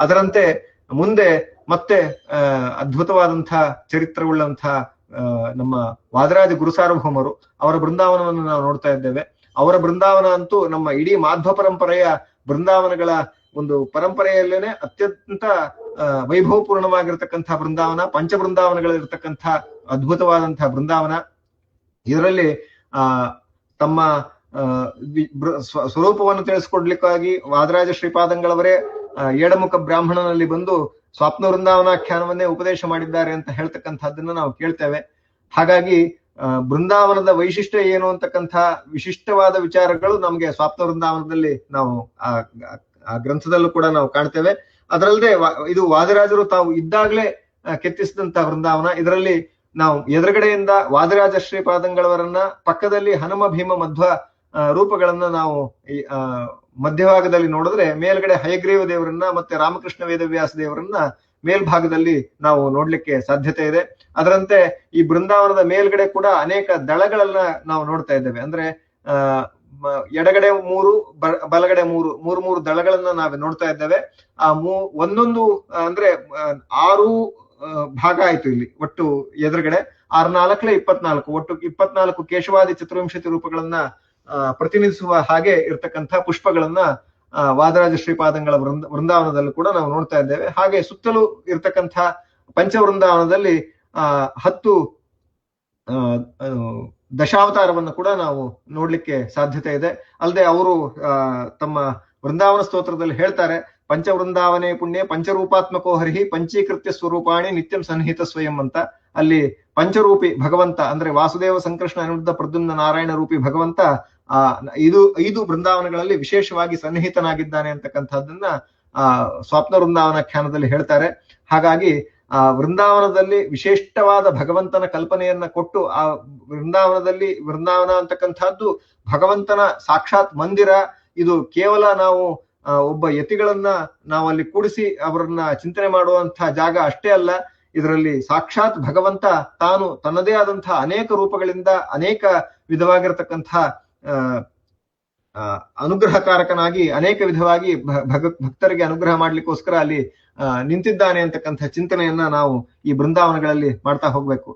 ಅದರಂತೆ ಮುಂದೆ ಮತ್ತೆ ಅದ್ಭುತವಾದಂತಹ ಚರಿತ್ರವುಳ್ಳಂತಹ ಆ, ನಮ್ಮ ವಾದರಾಜ ಗುರುಸಾರ್ವಭೌಮರು ಅವರ ಬೃಂದಾವನವನ್ನು ನಾವು ನೋಡ್ತಾ ಇದ್ದೇವೆ. ಅವರ ಬೃಂದಾವನ ಅಂತೂ ನಮ್ಮ ಇಡೀ ಮಾಧ್ವ ಪರಂಪರೆಯ ಬೃಂದಾವನಗಳ ಒಂದು ಪರಂಪರೆಯಲ್ಲೇನೆ ಅತ್ಯಂತ ವೈಭವಪೂರ್ಣವಾಗಿರ್ತಕ್ಕಂಥ ಬೃಂದಾವನ ಪಂಚ ಬೃಂದಾವನಗಳಿರ್ತಕ್ಕಂತಹ ಅದ್ಭುತವಾದಂತಹ ಬೃಂದಾವನ. ಇದರಲ್ಲಿ ಆ ತಮ್ಮ ಸ್ವರೂಪವನ್ನು ತಿಳಿಸ್ಕೊಡ್ಲಿಕ್ಕಾಗಿ ವಾದರಾಜ ಶ್ರೀಪಾದಂಗಳವರೇ ಏಡಮುಖ ಬ್ರಾಹ್ಮಣನಲ್ಲಿ ಬಂದು ಸ್ವಾಪ್ನ ವೃಂದಾವನಾಖ್ಯಾನವನ್ನೇ ಉಪದೇಶ ಮಾಡಿದ್ದಾರೆ ಅಂತ ಹೇಳ್ತಕ್ಕಂಥದ್ದನ್ನ ನಾವು ಕೇಳ್ತೇವೆ. ಹಾಗಾಗಿ ಬೃಂದಾವನದ ವೈಶಿಷ್ಟ್ಯ ಏನು ಅಂತಕ್ಕಂಥ ವಿಶಿಷ್ಟವಾದ ವಿಚಾರಗಳು ನಮಗೆ ಸ್ವಾಪ್ನ ವೃಂದಾವನದಲ್ಲಿ ನಾವು ಆ ಗ್ರಂಥದಲ್ಲೂ ಕೂಡ ನಾವು ಕಾಣ್ತೇವೆ. ಅದರಲ್ಲದೆ ಇದು ವಾದರಾಜರು ತಾವು ಇದ್ದಾಗಲೇ ಕೆತ್ತಿಸಿದಂತ ವೃಂದಾವನ. ಇದರಲ್ಲಿ ನಾವು ಎದುರುಗಡೆಯಿಂದ ವಾದರಾಜ ಶ್ರೀಪಾದಂಗಳವರನ್ನ, ಪಕ್ಕದಲ್ಲಿ ಹನುಮ ಭೀಮ ಮಧ್ವ ರೂಪಗಳನ್ನ ನಾವು ಈ, ಮಧ್ಯಭಾಗದಲ್ಲಿ ನೋಡಿದ್ರೆ ಮೇಲ್ಗಡೆ ಹಯಗ್ರೀವ ದೇವರನ್ನ ಮತ್ತೆ ರಾಮಕೃಷ್ಣ ವೇದವ್ಯಾಸ ದೇವರನ್ನ ಮೇಲ್ಭಾಗದಲ್ಲಿ ನಾವು ನೋಡ್ಲಿಕ್ಕೆ ಸಾಧ್ಯತೆ ಇದೆ. ಅದರಂತೆ ಈ ಬೃಂದಾವನದ ಮೇಲ್ಗಡೆ ಕೂಡ ಅನೇಕ ದಳಗಳನ್ನ ನಾವು ನೋಡ್ತಾ ಇದ್ದೇವೆ. ಅಂದ್ರೆ ಎಡಗಡೆ ಮೂರು ಬಲಗಡೆ ಮೂರು ಮೂರು ಮೂರು ದಳಗಳನ್ನ ನಾವು ನೋಡ್ತಾ ಇದ್ದೇವೆ. ಆ ಮೂ ಒಂದೊಂದು ಅಂದ್ರೆ ಆರು ಭಾಗ ಆಯ್ತು ಇಲ್ಲಿ ಒಟ್ಟು ಎದುರುಗಡೆ. ಆರ್ ನಾಲ್ಕಲೆ ಇಪ್ಪತ್ನಾಲ್ಕು ಒಟ್ಟು ಇಪ್ಪತ್ನಾಲ್ಕು ಕೇಶವಾದಿ ಚತುರ್ವಿಂಶತಿ ರೂಪಗಳನ್ನ ಪ್ರತಿನಿಧಿಸುವ ಹಾಗೆ ಇರ್ತಕ್ಕಂಥ ಪುಷ್ಪಗಳನ್ನ ವಾದರಾಜ ಶ್ರೀಪಾದಂಗಳ ವೃಂದ, ವೃಂದಾವನದಲ್ಲೂ ಕೂಡ ನಾವು ನೋಡ್ತಾ ಇದ್ದೇವೆ. ಹಾಗೆ ಸುತ್ತಲೂ ಇರ್ತಕ್ಕಂಥ ಪಂಚವೃಂದಾವನದಲ್ಲಿ, ಆ, ಹತ್ತು ದಶಾವತಾರವನ್ನು ಕೂಡ ನಾವು ನೋಡ್ಲಿಕ್ಕೆ ಸಾಧ್ಯತೆ ಇದೆ. ಅಲ್ಲದೆ ಅವರು ತಮ್ಮ ವೃಂದಾವನ ಸ್ತೋತ್ರದಲ್ಲಿ ಹೇಳ್ತಾರೆ, ಪಂಚವೃಂದಾವನೇ ಪುಣ್ಯ ಪಂಚರೂಪಾತ್ಮಕೋ ಹರಿಹಿ ಪಂಚೀಕೃತ್ಯ ಸ್ವರೂಪಾಣಿ ನಿತ್ಯಂ ಸನ್ನಿಹಿತ ಸ್ವಯಂ ಅಂತ. ಅಲ್ಲಿ ಪಂಚರೂಪಿ ಭಗವಂತ, ಅಂದ್ರೆ ವಾಸುದೇವ ಸಂಕೃಷ್ಣ ಅನಿರುದ್ಧ ಪ್ರದ್ಯುಮ್ನ ನಾರಾಯಣ ರೂಪಿ ಭಗವಂತ, ಆ, ಇದು ಐದು ಬೃಂದಾವನಗಳಲ್ಲಿ ವಿಶೇಷವಾಗಿ ಸನ್ನಿಹಿತನಾಗಿದ್ದಾನೆ ಅಂತಕ್ಕಂಥದ್ದನ್ನ, ಆ ವೃಂದಾವನ ಖ್ಯಾನದಲ್ಲಿ ಹೇಳ್ತಾರೆ. ಹಾಗಾಗಿ, ಆ, ವೃಂದಾವನದಲ್ಲಿ ವಿಶಿಷ್ಟವಾದ ಭಗವಂತನ ಕಲ್ಪನೆಯನ್ನ ಕೊಟ್ಟು, ಆ, ವೃಂದಾವನದಲ್ಲಿ ವೃಂದಾವನ ಅಂತಕ್ಕಂಥದ್ದು ಭಗವಂತನ ಸಾಕ್ಷಾತ್ ಮಂದಿರ. ಇದು ಕೇವಲ ನಾವು ಒಬ್ಬ ಯತಿಗಳನ್ನ ನಾವಲ್ಲಿ ಕೂಡಿಸಿ ಅವರನ್ನ ಚಿಂತನೆ ಮಾಡುವಂತಹ ಜಾಗ ಅಷ್ಟೇ ಅಲ್ಲ. ಇದರಲ್ಲಿ ಸಾಕ್ಷಾತ್ ಭಗವಂತ ತಾನು ತನ್ನದೇ ಆದಂತಹ ಅನೇಕ ರೂಪಗಳಿಂದ ಅನೇಕ ವಿಧವಾಗಿರತಕ್ಕಂತಹ ಅನುಗ್ರಹಕಾರಕನಾಗಿ, ಅನೇಕ ವಿಧವಾಗಿ ಭಗ, ಭಕ್ತರಿಗೆ ಅನುಗ್ರಹ ಮಾಡ್ಲಿಕ್ಕೋಸ್ಕರ ಅಲ್ಲಿ ನಿಂತಿದ್ದಾನೆ ಅಂತಕ್ಕಂಥ ಚಿಂತನೆಯನ್ನ ನಾವು ಈ ಬೃಂದಾವನಗಳಲ್ಲಿ ಮಾಡ್ತಾ ಹೋಗ್ಬೇಕು.